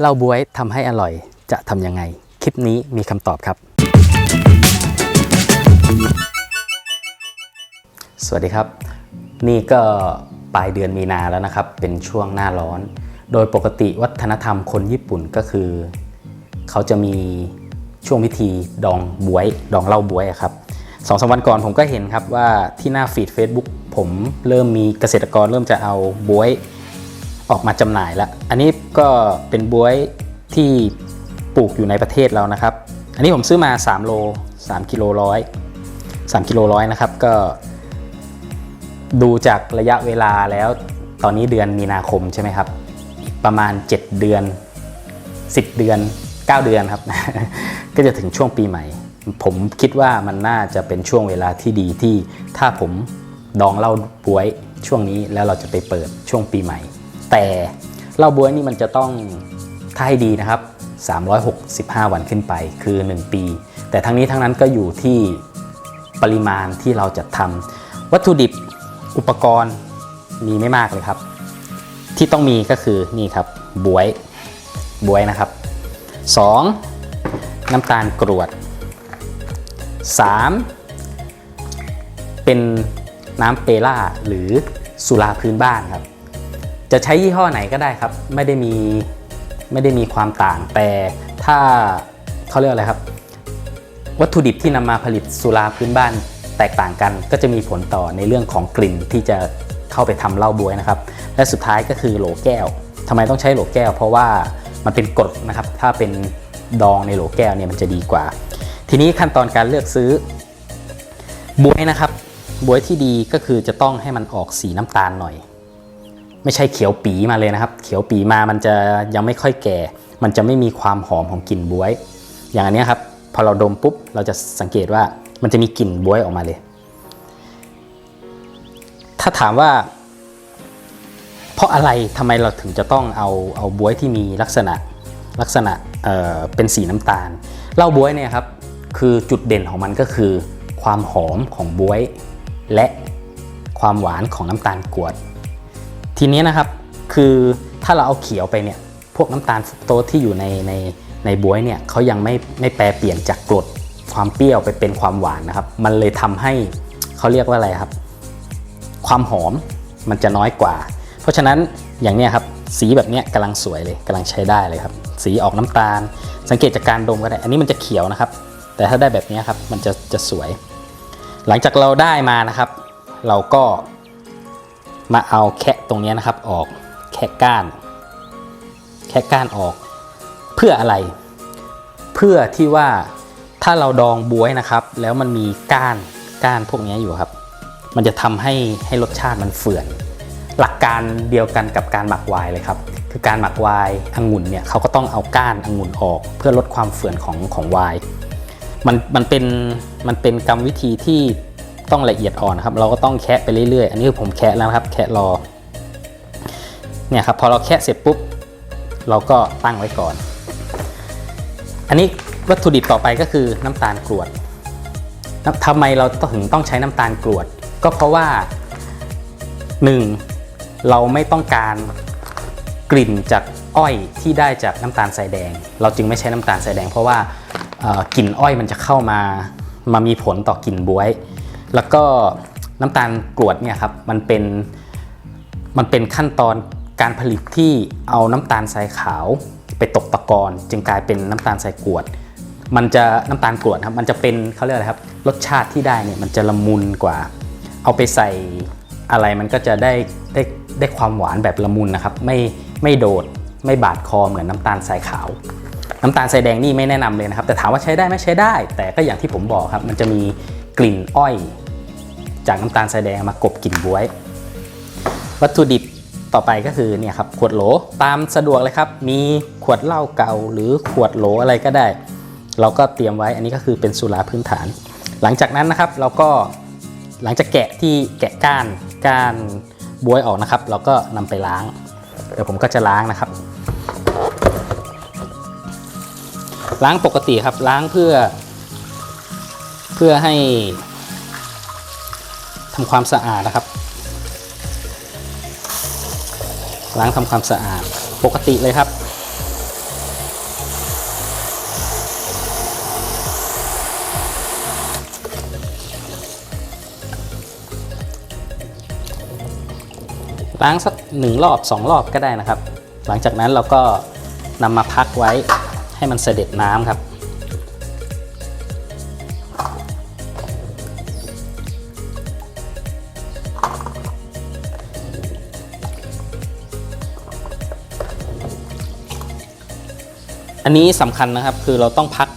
เหล้าบวยทำให้อร่อยจะทำยังไง คลิปนี้มีคำตอบครับ สวัสดีครับ นี่ก็ปลายเดือนมีนาแล้วนะครับ เป็นช่วงหน้าร้อน โดยปกติวัฒนธรรมคนญี่ปุ่นก็คือ เขาจะมีช่วงพิธีดองบวย ดองเหล้าบวยครับสองสามวันก่อนผมก็เห็นครับว่าที่หน้าฟีด Facebook ผมเริ่มมีเกษตรกรเริ่มจะเอาบวย ออกมาจำหน่ายแล้ว อันนี้ก็เป็นบวยที่ปลูกอยู่ในประเทศเรานะครับ อันนี้ผมซื้อมา 3 โล 3กิโลร้อย3กิโลร้อยนะครับก็ ดูจากระยะเวลาแล้วตอนนี้เดือนมีนาคมใช่ไหมครับ ประมาณ 7 เดือน 10 เดือน 9 เดือนครับ ก็จะถึงช่วงปีใหม่ ผมคิดว่ามันน่าจะเป็นช่วงเวลาที่ดีที่ถ้าผมดองเหล้าบวยช่วงนี้แล้วเราจะไปเปิดช่วงปีใหม่ แต่เหล้าบวยนี่มันจะต้องถ้าให้ดีนะครับ 365 วันขึ้นไปคือ 1 ปี แต่ทั้งนี้ทั้งนั้นก็อยู่ที่ปริมาณที่เราจะทำวัตถุดิบอุปกรณ์มีไม่มากเลยครับ ที่ต้องมีก็คือนี่ครับบวยบวยนะครับ 2. น้ำตาลกรวด 3. เป็นน้ำเปล่าหรือสุราพื้นบ้านครับ จะใช้ยี่ห้อไหนก็ได้ครับ ไม่ได้มีไม่ได้มีความต่างแต่ถ้าเขาเรียกอะไรครับ วัตถุดิบที่นำมาผลิตสุราพื้นบ้านแตกต่างกัน ก็จะมีผลต่อในเรื่องของกลิ่นที่จะเข้าไปทำเหล้าบวยนะครับ และสุดท้ายก็คือโหลแก้วทำไมต้องใช้โหลแก้ว เพราะว่ามันเป็นกรดนะครับ ถ้าเป็นดองในโหลแก้วเนี่ยมันจะดีกว่า ทีนี้ขั้นตอนการเลือกซื้อบวยนะครับบวยที่ดีก็คือจะต้องให้มันออกสีน้ำตาลหน่อย ไม่ใช่เขียวปีมาเลยนะครับ เขียวปีมามันจะยังไม่ค่อยแก่ มันจะไม่มีความหอมของกลิ่นบวย อย่างอันนี้ครับพอเราดมปุ๊บเราจะสังเกตว่ามันจะมีกลิ่นบวยออกมาเลย ถ้าถามว่า เพราะอะไรทำไมเราถึงจะต้องเอาเอาบวยที่มีลักษณะลักษณะเเป็นสีน้ำตาลเหล้าบวยเนี่ยครับคือจุดเด่นของมันก็คือ ความหอมของบวย และความหวานของน้ำตาลกวด ทีนี้นะครับคือถ้าเราเอาเขียวไปเนี่ยพวกน้ำตาลฟรุกโตสที่อยู่ในในในบวยเนี่ยเขายังไม่ไม่แปรเปลี่ยนจากกรดความเปรี้ยวไปเป็นความหวานนะครับ มันเลยทำให้เขาเรียกว่าอะไรครับ ความหอมมันจะน้อยกว่า เพราะฉะนั้นอย่างเนี้ยครับสีแบบเนี้ยกำลังสวยเลยกำลังใช้ได้เลยครับ สีออกน้ำตาล สังเกตจากการดมก็ได้ อันนี้มันจะเขียวนะครับ แต่ถ้าได้แบบนี้ครับมันจะจะสวย หลังจากเราได้มานะครับ เราก็ มาเอาแคะตรงนี้นะครับออกแคะก้าน แคะก้านออก เพื่ออะไร เพื่อที่ว่าถ้าเราดองบวยนะครับ แล้วมันมีก้านก้านพวกนี้อยู่ครับ มันจะทำให้ให้รสชาติมันเฟื่อน หลักการเดียวกันกับการหมักไวน์เลยครับคือการหมักไวน์องุ่นเนี่ยเขาก็ต้องเอาก้านองุ่นออก เพื่อลดความเฟื่อนของของไวน์มันมันเป็นมันเป็นกรรมวิธีที่ ต้องละเอียดอ่อนนะครับ เราก็ต้องแคะไปเรื่อยๆ อันนี้ผมแคะแล้วครับ แคะรอ เนี่ยครับ พอเราแคะเสร็จปุ๊บ เราก็ตั้งไว้ก่อน อันนี้วัตถุดิบต่อไปก็คือน้ำตาลกรวดทำไมเราถึงต้องใช้น้ำตาลกรวด ก็เพราะว่า 1. เราไม่ต้องการกลิ่นจากอ้อยที่ได้จากน้ำตาลทรายแดง เราจึงไม่ใช้น้ำตาลทรายแดง เพราะว่ากลิ่นอ้อยมันจะเข้ามามามีผลต่อกลิ่นบวย แล้วก็น้ำตาลกรวดเนี่ยครับมันเป็นมันเป็นขั้นตอนการผลิตที่เอาน้ำตาลทรายขาวไปตกตะกอนจึงกลายเป็นน้ำตาลทรายกรวด มันจะน้ำตาลกรวดครับมันจะเป็นเขาเรียกอะไรครับรสชาติที่ได้เนี่ยมันจะละมุนกว่า เอาไปใส่อะไรมันก็จะได้ได้ได้ความหวานแบบละมุนนะครับไม่ไม่โดดไม่บาดคอเหมือนน้ำตาลทรายขาว น้ำตาลทรายแดงนี่ไม่แนะนำเลยนะครับ แต่ถามว่าใช้ได้ไหมใช้ได้ แต่ก็อย่างที่ผมบอกครับมันจะมี กลิ่นอ้อย จากน้ำตาลทรายแดงมากบกลิ่นบวย วัตถุดิบต่อไปก็คือเนี่ยครับขวดโหลตามสะดวกเลยครับ มีขวดเหล้าเก่าหรือขวดโหลอะไรก็ได้ เราก็เตรียมไว้อันนี้ก็คือเป็นสุราพื้นฐาน หลังจากนั้นนะครับเราก็หลังจากแกะที่แกะก้านก้านบวยออกนะครับ เราก็นำไปล้าง เดี๋ยวผมก็จะล้างนะครับ ล้างปกติครับล้างเพื่อ เพื่อให้ทำความสะอาดนะครับ ล้างทำความสะอาดปกติเลยครับล้างสักหนึ่งรอบสองรอบก็ได้นะครับ หลังจากนั้นเราก็นำมาพักไว้ให้มันเสด็จน้ำครับ อันนี้สำคัญนะครับคือเราต้องพัก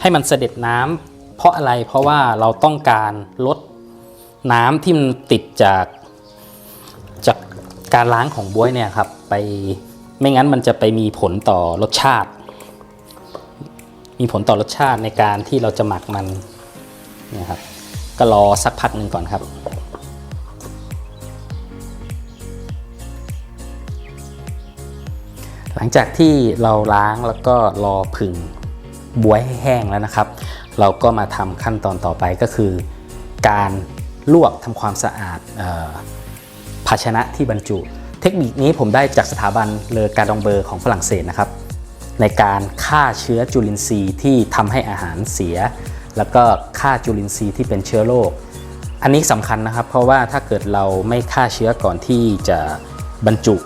ให้มันเสด็จน้ำเพราะอะไรเพราะว่าเราต้องการลดน้ำที่มันติดจากจากการล้างของบ๊วยเนี่ยครับไปไม่งั้นมันจะไปมีผลต่อรสชาติ มีผลต่อรสชาติในการที่เราจะหมักมันเนี่ยครับก็รอสักพักหนึ่งก่อนครับ งจากที่เราล้างแล้วก็รอผึ่งบวยให้แห้งแล้วนะครับ เราก็มาทำขั้นตอนต่อไปก็คือ การลวกทำความสะอาดภาชนะที่บรรจุ เทคนิคนี้ผมได้จากสถาบันเลอการดองเบอร์ของฝรั่งเศสนะครับ ในการฆ่าเชื้อจุลินทรีย์ที่ทำให้อาหารเสีย แล้วก็ฆ่าจุลินทรีย์ที่เป็นเชื้อโรคอันนี้สำคัญนะครับ เพราะว่าถ้าเกิดเราไม่ฆ่าเชื้อก่อนที่จะบรรจุ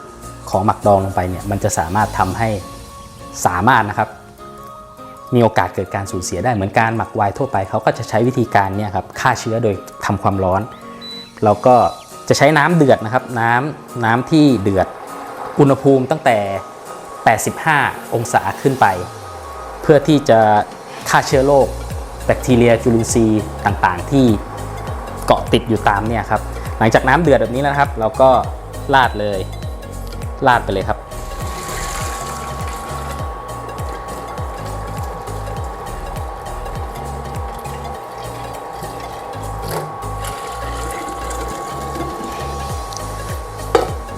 ของหมักดองลงไปเนี่ยมันจะสามารถทำให้สามารถนะครับ มีโอกาสเกิดการสูญเสียได้เหมือนการหมักไวน์ทั่วไปเขาก็จะใช้วิธีการเนี่ยครับฆ่าเชื้อโดยทำความร้อนเราก็จะใช้น้ำเดือดนะครับน้ำน้ำที่เดือดอุณหภูมิตั้งแต่ 85 องศาขึ้นไป เพื่อที่จะฆ่าเชื้อโรคแบคทีเรียจุลินทรีย์ต่างๆ ที่เกาะติดอยู่ตามเนี่ยครับหลังจากน้ำเดือดแบบนี้แล้วนะครับ เราก็ราดเลย ราดไปเลยครับ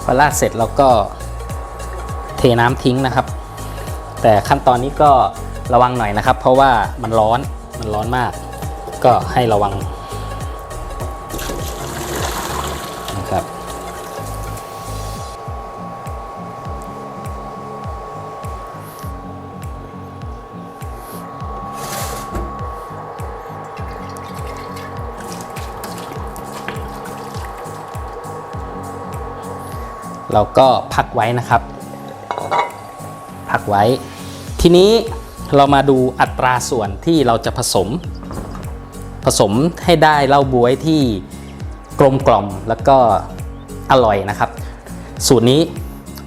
พอราดเสร็จเราก็เทน้ำทิ้งนะครับ แต่ขั้นตอนนี้ก็ระวังหน่อยนะครับ เพราะว่ามันร้อนมันร้อนมาก ก็ให้ระวัง เราก็พักไว้นะครับ พักไว้ ทีนี้เรามาดูอัตราส่วนที่เราจะผสม ผสมให้ได้เหล้าบวยที่กลมกล่อมแล้วก็อร่อยนะครับ สูตรนี้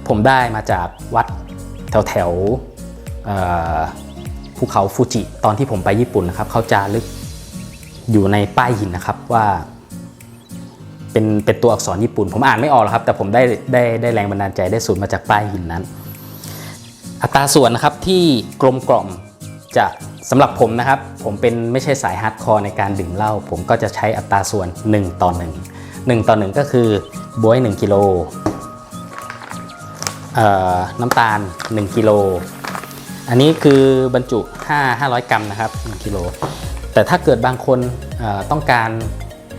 ผมได้มาจากวัดแถวแถวภูเขาฟูจิตอนที่ผมไปญี่ปุ่นนะครับเขาจะลึกอยู่ในป้ายหินนะครับว่า เป็นเป็นตัวอักษรญี่ปุ่น ผมอ่านไม่ออกหรอกครับ แต่ผมได้ได้ได้แรงบันดาลใจได้สูตรมาจากป้ายหินนั้น อัตราส่วนนะครับที่กลมกล่อมจะสำหรับผมนะครับ ผมเป็นไม่ใช่สายฮาร์ดคอร์ในการดื่มเหล้าผมก็จะใช้อัตราส่วน 1 ต่อ 1 1 ต่อ 1 ก็คือบวย1กิโลเอ่อน้ำตาล 1กิโลอันนี้คือบรรจุ 5 500 กรัมนะครับ1กิโลแต่ถ้าเกิดบางคนต้องการ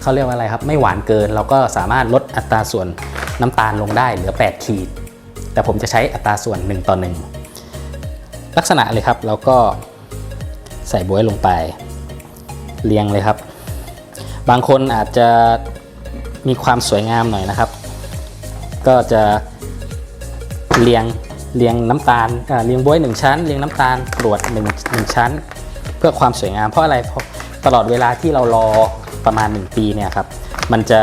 เขาเรียกว่าอะไรครับ ไม่หวานเกิน เราก็สามารถลดอัตราส่วนน้ำตาลลงได้เหลือ 8 ขีด แต่ผมจะใช้อัตราส่วน 1 ต่อ 1 ลักษณะเลยครับเราก็ใส่บวยลงไป เรียงเลยครับ บางคนอาจจะมีความสวยงามหน่อยนะครับ ก็จะเรียงเรียงน้ำตาลเรียงบวยหนึ่งชั้น เรียงน้ำตาลกรวดหนึ่งหนึ่งชั้น เพื่อความสวยงามเพราะอะไรตลอดเวลาที่เรารอ ประมาณ 1 ปีเนี่ยครับ มันจะ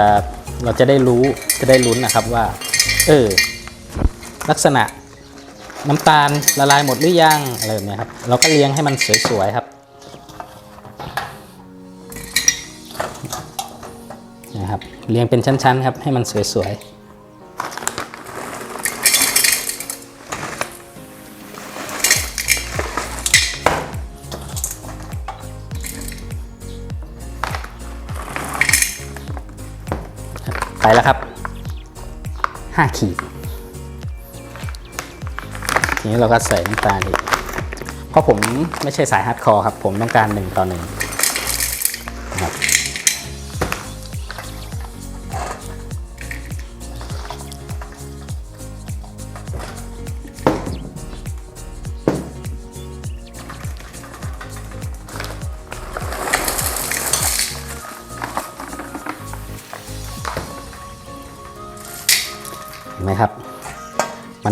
เราจะได้รู้จะได้ลุ้นนะครับว่า เออ ลักษณะน้ำตาลละลายหมดหรือยังอะไรแบบนี้ครับ เราก็เลี้ยงให้มันสวยๆครับนะครับเลี้ยงเป็นชั้นๆครับให้มันสวยๆ ไปแล้วครับ 5 ขีด ทีนี้เราก็ใส่น้ำตาลอีกเพราะผมไม่ใช่สายฮาร์ดคอร์ครับ ผมต้องการ 1 ต่อ 1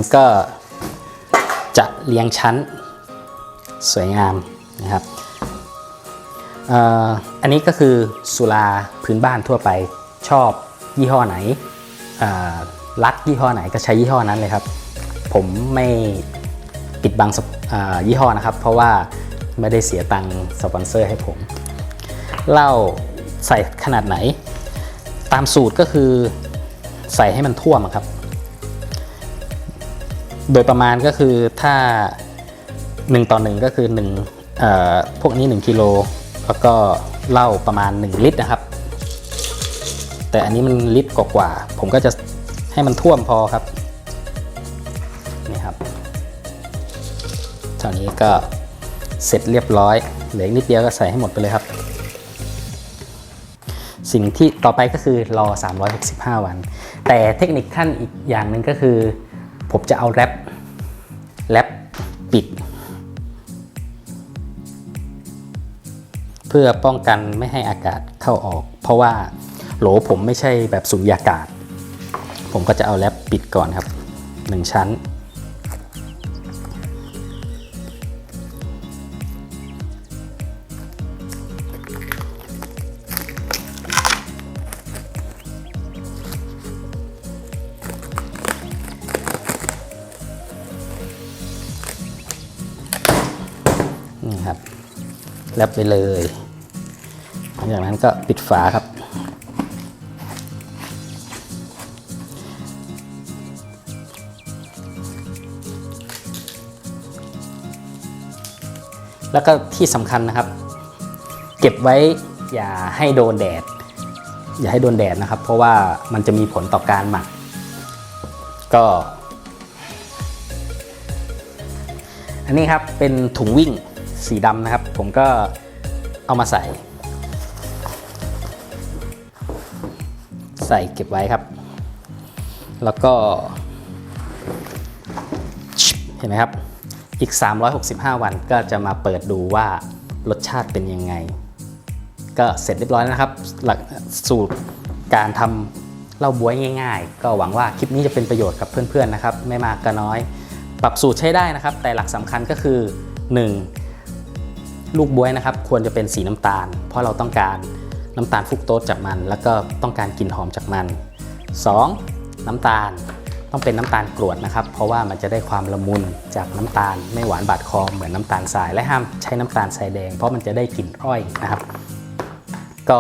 มันก็จะเรียงชั้นสวยงามนะครับอันนี้ก็คือสุราพื้นบ้านทั่วไปชอบยี่ห้อไหนรักยี่ห้อไหนก็ใช้ยี่ห้อนั้นเลยครับ ผมไม่ปิดบังยี่ห้อนะครับ เพราะว่าไม่ได้เสียตังค์สปอนเซอร์ให้ผมเหล้าใส่ขนาดไหน ตามสูตรก็คือใส่ให้มันท่วมครับ โดยประมาณก็คือถ้า 1 ต่อ 1 ก็คือ1เอ่อพวกนี้ 1กิโลแล้วก็เหล้าประมาณ 1 ลิตรนะครับ แต่อันนี้มันลิตรกว่าๆผมก็จะให้มันท่วมพอครับนี่ครับเท่านี้ก็เสร็จเรียบร้อยเหลือนิดเดียวก็ใส่ให้หมดไปเลยครับ สิ่งที่ต่อไปก็คือรอ 365 วัน แต่เทคนิคขั้นอีกอย่างหนึ่งก็คือ ผมจะเอาแรปแรปปิด เพื่อป้องกันไม่ให้อากาศเข้าออก เพราะว่าโหลผมไม่ใช่แบบสุญญากาศ ผมก็จะเอาแรปปิดก่อนครับ 1 ชั้น รปไปเลยหลังจากนั้นก็ปิดฝาครับ แล้วก็ที่สำคัญนะครับ เก็บไว้อย่าให้โดนแดด อย่าให้โดนแดดนะครับ เพราะว่ามันจะมีผลต่อการหมัก ก็ อันนี้ครับเป็นถุงวิ่ง สีดำนะครับ ผมก็เอามาใส่ ใส่เก็บไว้ครับ แล้วก็ เห็นไหมครับ อีก 365 วันก็จะมาเปิดดูว่ารสชาติเป็นยังไง ก็เสร็จเรียบร้อยแล้วนะครับ หลักสูตรการทำเหล้าบ๊วยง่าย ๆ ก็หวังว่าคลิปนี้จะเป็นประโยชน์กับเพื่อนๆนะครับ ไม่มากก็น้อย ปรับสูตรใช้ได้นะครับ แต่หลักสำคัญก็คือ 1. ลูกบวยนะครับควรจะเป็นสีน้ำตาล เพราะเราต้องการน้ำตาลฟุกโตสจากมัน แล้วก็ต้องการกลิ่นหอมจากมัน 2. น้ำตาลต้องเป็นน้ำตาลกรวดนะครับ เพราะว่ามันจะได้ความละมุนจากน้ำตาล ไม่หวานบาดคอเหมือนน้ำตาลทราย และห้ามใช้น้ำตาลทรายแดง เพราะมันจะได้กลิ่นอ้อยนะครับ ก็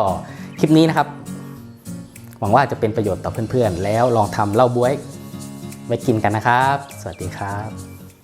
คลิปนี้นะครับ หวังว่าจะเป็นประโยชน์ต่อเพื่อนๆ แล้วลองทำเหล้าบวยไว้กินกันนะครับ สวัสดีครับ